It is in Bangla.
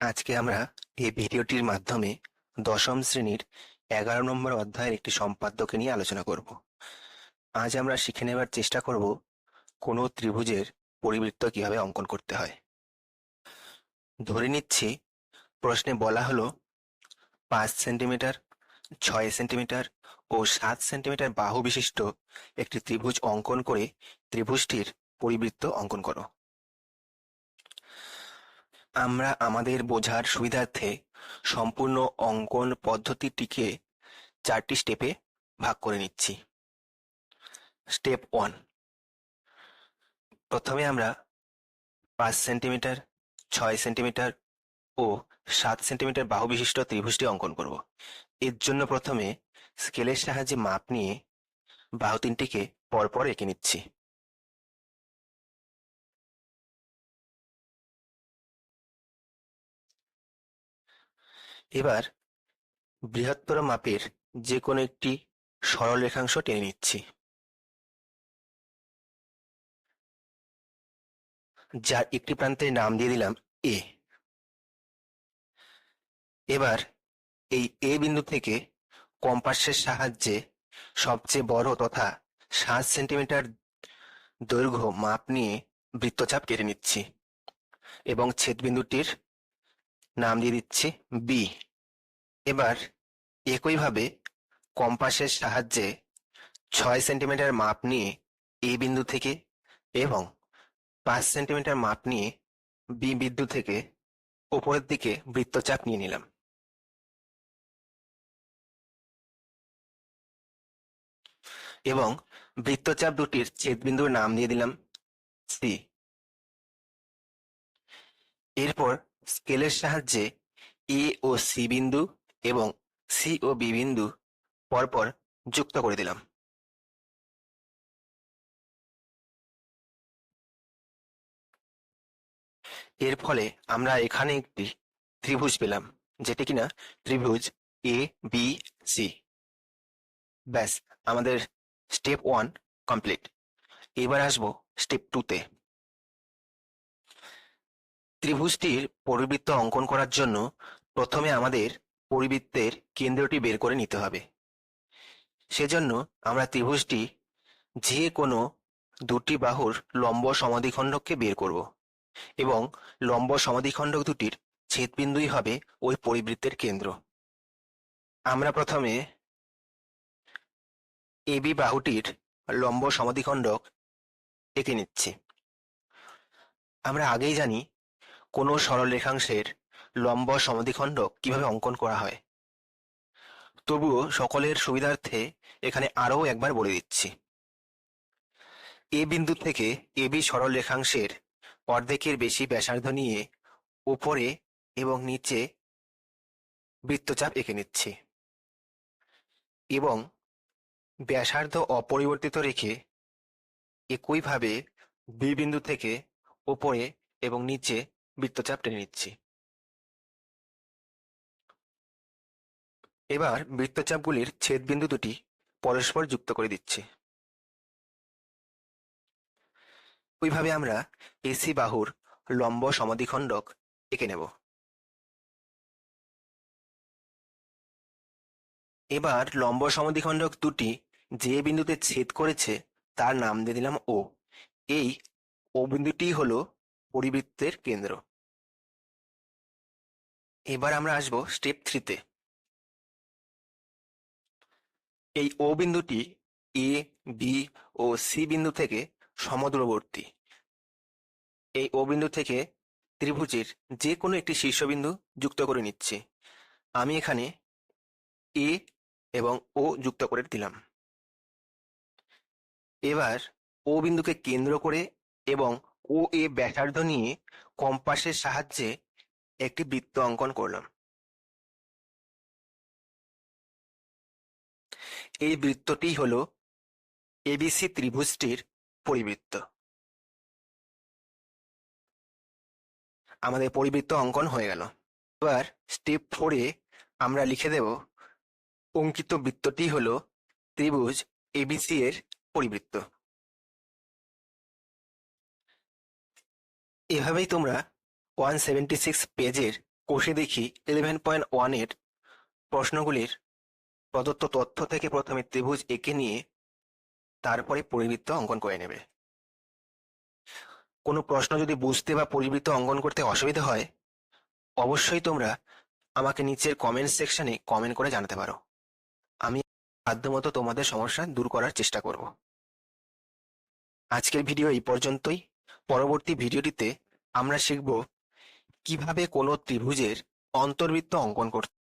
আজকে আমরা এই ভিডিওটির মাধ্যমে দশম শ্রেণির এগারো নম্বর অধ্যায়ের একটি সম্পাদ্যকে নিয়ে আলোচনা করব। আজ আমরা শিখে নেবার চেষ্টা করব কোনো ত্রিভুজের পরিবৃত্ত কীভাবে অঙ্কন করতে হয়। ধরে নিচ্ছি, প্রশ্নে বলা হলো, পাঁচ সেন্টিমিটার, ছয় সেন্টিমিটার ও সাত সেন্টিমিটার বাহু বিশিষ্ট একটি ত্রিভুজ অঙ্কন করে ত্রিভুজটির পরিবৃত্ত অঙ্কন করো। আমরা আমাদের বোঝার সুবিধার্থে সম্পূর্ণ অঙ্কন পদ্ধতিটিকে চারটি স্টেপে ভাগ করে নিচ্ছি। স্টেপ ওয়ান প্রথমে আমরা পাঁচ সেন্টিমিটার ছয় সেন্টিমিটার ও সাত সেন্টিমিটার বাহু বিশিষ্ট ত্রিভুজটি অঙ্কন করব। এর জন্য প্রথমে স্কেলের সাহায্যে মাপ নিয়ে বাহু তিনটিকে পরপর এঁকে নিচ্ছি। এবার বৃহত্তর মাপের যে কোনো একটি সরল রেখাংশ টেনে নিচ্ছি। যার একটি প্রান্তের নাম দিয়ে দিলাম এ এবার এই এ বিন্দু থেকে কম্পাসের সাহায্যে সবচেয়ে বড় তথা সাত সেন্টিমিটার দৈর্ঘ্য মাপ নিয়ে বৃত্তচাপ কেটে নিচ্ছি এবং ছেদ বিন্দুটির নাম দিয়ে দিচ্ছি বি এবার একইভাবে কম্পাসের সাহায্যে ছয় সেন্টিমিটার মাপ নিয়ে এ বিন্দু থেকে এবং পাঁচ সেন্টিমিটার মাপ নিয়ে বি বিন্দু থেকে উপরের দিকে বৃত্তচাপ নিয়ে নিলাম। এবং বৃত্তচাপ দুটির ছেদবিন্দুর নাম দিয়ে দিলাম সি এরপর স্কেলের সাহায্যে এ ও সি বিন্দু এবং সি ও বি বিন্দু পরপর যুক্ত করে দিলাম। এর ফলে আমরা এখানে একটি ত্রিভুজ পেলাম, যেটি কিনা ত্রিভুজ এ, বি, সি। ব্যাস, আমাদের স্টেপ ওয়ান কমপ্লিট। এবার আসব স্টেপ টুতে ত্রিভুজটির পরিবৃত্ত অঙ্কন করার জন্য প্রথমে আমাদের পরিবৃত্তের কেন্দ্রটি বের করে নিতে হবে। সেজন্য আমরা ত্রিভুজটি যে কোনো দুটি বাহুর লম্ব সমাধিখণ্ডককে বের করব এবং লম্ব সমাধিখণ্ডক দুটির ছেদবিন্দুই হবে ওই পরিবৃত্তের কেন্দ্র। আমরা প্রথমে এবি বাহুটির লম্ব সমাধিখণ্ডক এঁকে নিচ্ছি। আমরা আগেই জানি কোনো সরল রেখাংশের লম্ব সমাধিখণ্ডক কীভাবে অঙ্কন করা হয়? তবুও সকলের সুবিধার্থে এখানে আরও একবার বলে দিচ্ছি। এ বিন্দু থেকে এবি সরল রেখাংশের অর্ধেকের বেশি ব্যাসার্ধ নিয়ে উপরে এবং নিচে বৃত্তচাপ এঁকে নিচ্ছি এবং ব্যাসার্ধ অপরিবর্তিত রেখে একইভাবে বি বিন্দু থেকে ওপরে এবং নিচে বৃত্তচাপ টেনে নিচ্ছি। এবার বৃত্তচাপগুলির ছেদবিন্দু দুটি পরস্পর যুক্ত করে দিচ্ছি। ওইভাবে আমরা এসি বাহুর লম্ব সমাধিখণ্ডক এঁকে নেব। এবার লম্ব সমাধিখণ্ডক দুটি যে বিন্দুতে ছেদ করেছে তার নাম দিয়ে দিলাম ও এই ও বিন্দুটি হলো পরিবৃত্তের কেন্দ্র। এবার আমরা আসব স্টেপ থ্রিতে এই ও বিন্দুটি এ বি ও সি বিন্দু থেকে সমদূরবর্তী। এই ও বিন্দু থেকে ত্রিভুজের যে কোনো একটি শীর্ষবিন্দু যুক্ত করে নিচ্ছি। আমি এখানে এ এবং ও যুক্ত করে দিলাম। এবার ও বিন্দুকে কেন্দ্র করে এবং ও এ ব্যাসার্ধ নিয়ে কম্পাসের সাহায্যে একটি বৃত্ত অঙ্কন করলাম। এই বৃত্তটি হল এবিসি ত্রিভুজটির পরিবৃত্ত। আমাদের পরিবৃত্ত অঙ্কন হয়ে গেল। এবার স্টেপ ফোরে আমরা লিখে দেব, অঙ্কিত বৃত্তটি হল ত্রিভুজ এবিসি এর পরিবৃত্ত। এভাবেই তোমরা ওয়ান সেভেন্টি সিক্স পেজের কোষে দেখি ইলেভেন পয়েন্ট ওয়ানের প্রশ্নগুলির প্রদত্ত তথ্য থেকে প্রথমে ত্রিভুজ এঁকে নিয়ে তারপরে পরিবৃত্ত অঙ্কন করে নেবে। কোনো প্রশ্ন যদি বুঝতে বা পরিবৃত্ত অঙ্কন করতে অসুবিধা হয়, অবশ্যই তোমরা আমাকে নিচের কমেন্ট সেকশনে কমেন্ট করে জানাতে পারো। আমি সাধ্যমতো তোমাদের সমস্যা দূর করার চেষ্টা করব। আজকের ভিডিও এই পর্যন্তই। পরবর্তী ভিডিওটিতে আমরা শিখব কীভাবে কোনো ত্রিভুজের অন্তর্বৃত্ত অঙ্কন করতে